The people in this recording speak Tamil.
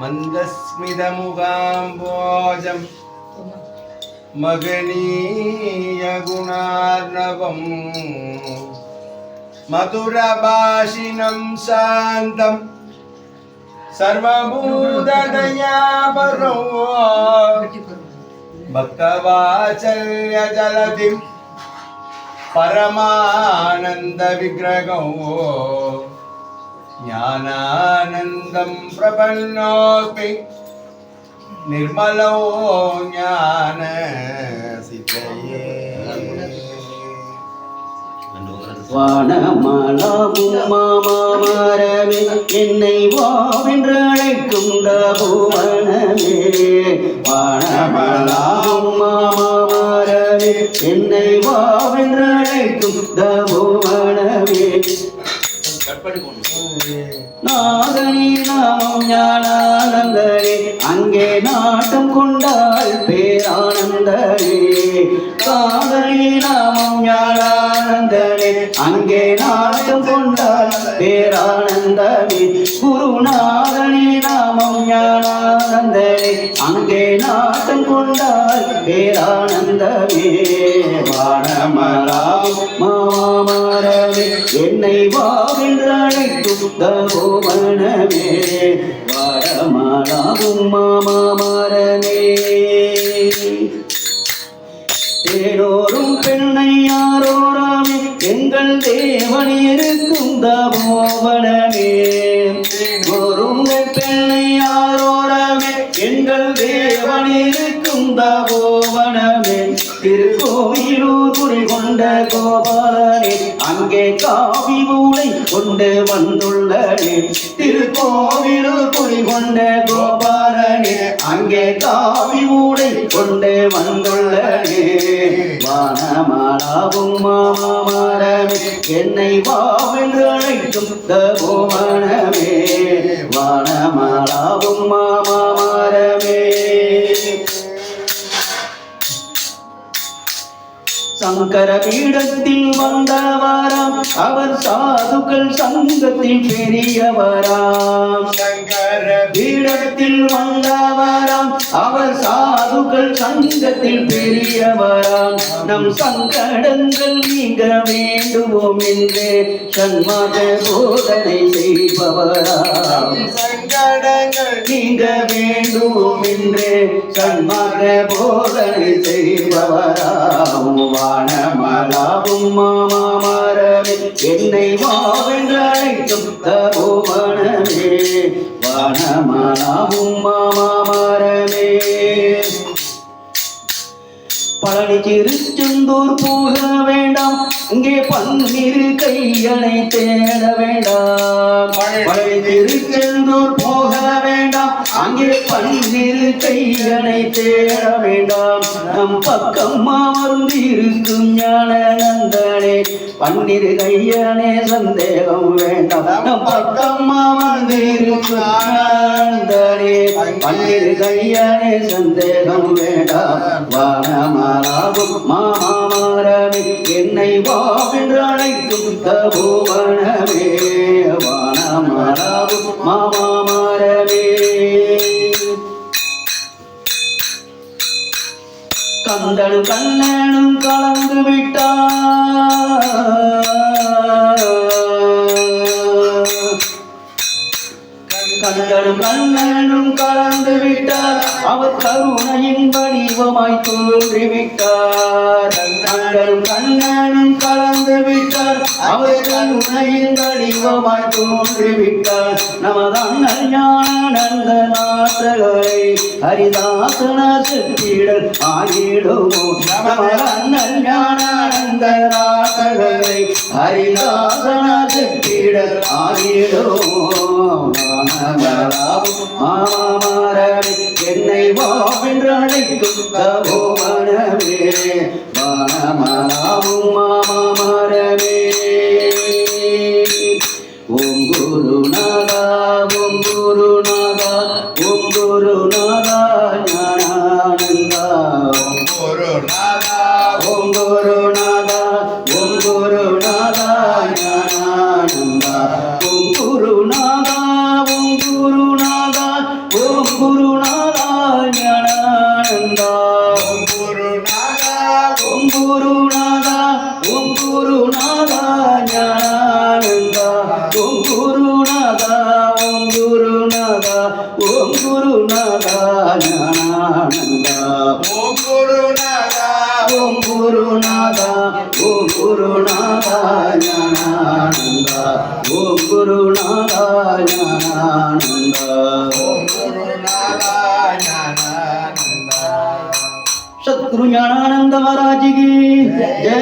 मन्दस्मितमुगाम्बोजम् मगनीयगुणार्णवम् मधुरभाषिणं शान्तम् सर्वभूतदयापरो भक्तवाचल्यजलधिं परमानन्दविग्रहौ ज्ञानानन्दं प्रपन्नोऽपि निर्मलो ज्ञानसिद्धये வானமலாவும் மாமாமரமே என்னை வாவென்று அழைக்கும் தபுவனமே வானமலாவும் மாமாமரமே என்னை வாவென்று அழைக்கும் தபுவனமே நாதனி நாமம் ஞானானந்தனே அங்கே நாட்டம் கொண்டால் பேரானந்தரே. காதலி நாமம் ஞானானந்தரே அங்கே நாட்டம் கொண்டால் பேரானந்தனே குருநாதனி நாமம் ஞானானந்தரே அங்கே நாட்டம் கொண்டால் பேரானந்தமே வானமராம் என்னை வாவென்று அழைக்கும் தபோமனமே மாமா மாமரமே தேனோரும் பெண்ணை யாரோராமே எங்கள் தேவன் இருக்கும் தபோவனமே ஒரு பெண்ணை யாரோ எங்கள் தேவன் இருக்கும் தபோவனமே திருக்கோயிலூர் குறி கொண்ட கோபாலனே. அங்கே காவி மூளை கொண்டு வந்துள்ளனே. திருக்கோவிலூர் குறி கொண்ட கோபாலனே. அங்கே காவி மூளை கொண்டு வந்துள்ளனே. வானமாலாவும் மாமரமே. என்னை வாவென்று அழைக்கும் தவோவனமே வானமாலாவும் மாமா சங்கர பீடத்தில் வந்தவராம். அவர் சாதுக்கள் சங்கத்தில் பெரியவராம். சங்கர பீடத்தில் வந்தவராம். அவர் சாதுக்கள் சங்கத்தில் பெரியவராம். நம் சங்கடங்கள் நீங்க வேண்டுவோம் என்று சன்மாத போதனை செய்பவராம். சங்கடங்கள் நீங்க வேண்டுவோம் என்று சன்மாத போதனை செய்பவராம். வானமலாவும் மாமரமே என்னை வாவென்று அழைக்கும் தபோமனமே வானமலாவும் மாமரமே பழனி திருச்செந்தூர் போக வேண்டாம். இங்கே பன்னிரு கையனை தேட வேண்டாம். பழனி திருச்செந்தூர் போக வேண்டாம். அங்கே பன்னிரு கையனை தேட வேண்டாம். மனம் பக்கம் அமர்ந்து இருக்கும் ஞான நந்தனே பன்னிரு கையனே சந்தேகம் வேண்டாம். நம் பக்கம் அமர்ந்து இருக்கும் ஞானந்தனே பன்னிரு கையனே சந்தேகம் வேண்டாம். வானமலாவும் மாமரமே என்னை வாவென்று அழைக்கும் தபோவனமே. வானமலாவும் மாமரமே கந்தனும் கண்ணனும் கலந்து விட்டார். தோன்றிவிட்டார். தங்கள் கண்ணனும் கலந்து விட்டார். அவர் கருணையின் வடிவமாய் தோன்றிவிட்டார். நமது அண்ணன் ஞானந்த நாட்டகளை ஹரிதாசன செட்டிடல் ஆகிடுமோ? நமதான் அண்ணன் ஞானந்த நாட்டகளை ஹரிதாசன செட்டிடல் ஆகிடுமோ மாமா என்னை வா என்று அழைக்கும் தவோ மனமே. மனமனா ఓం గురునాథ ఓం గురునాథ జ్ఞానానంద ఓం గురునాథ జ్ఞానానంద ఓం గురునాథ జ్ఞానానంద సద్గురు జ్ఞానానంద మహారాజ్ జై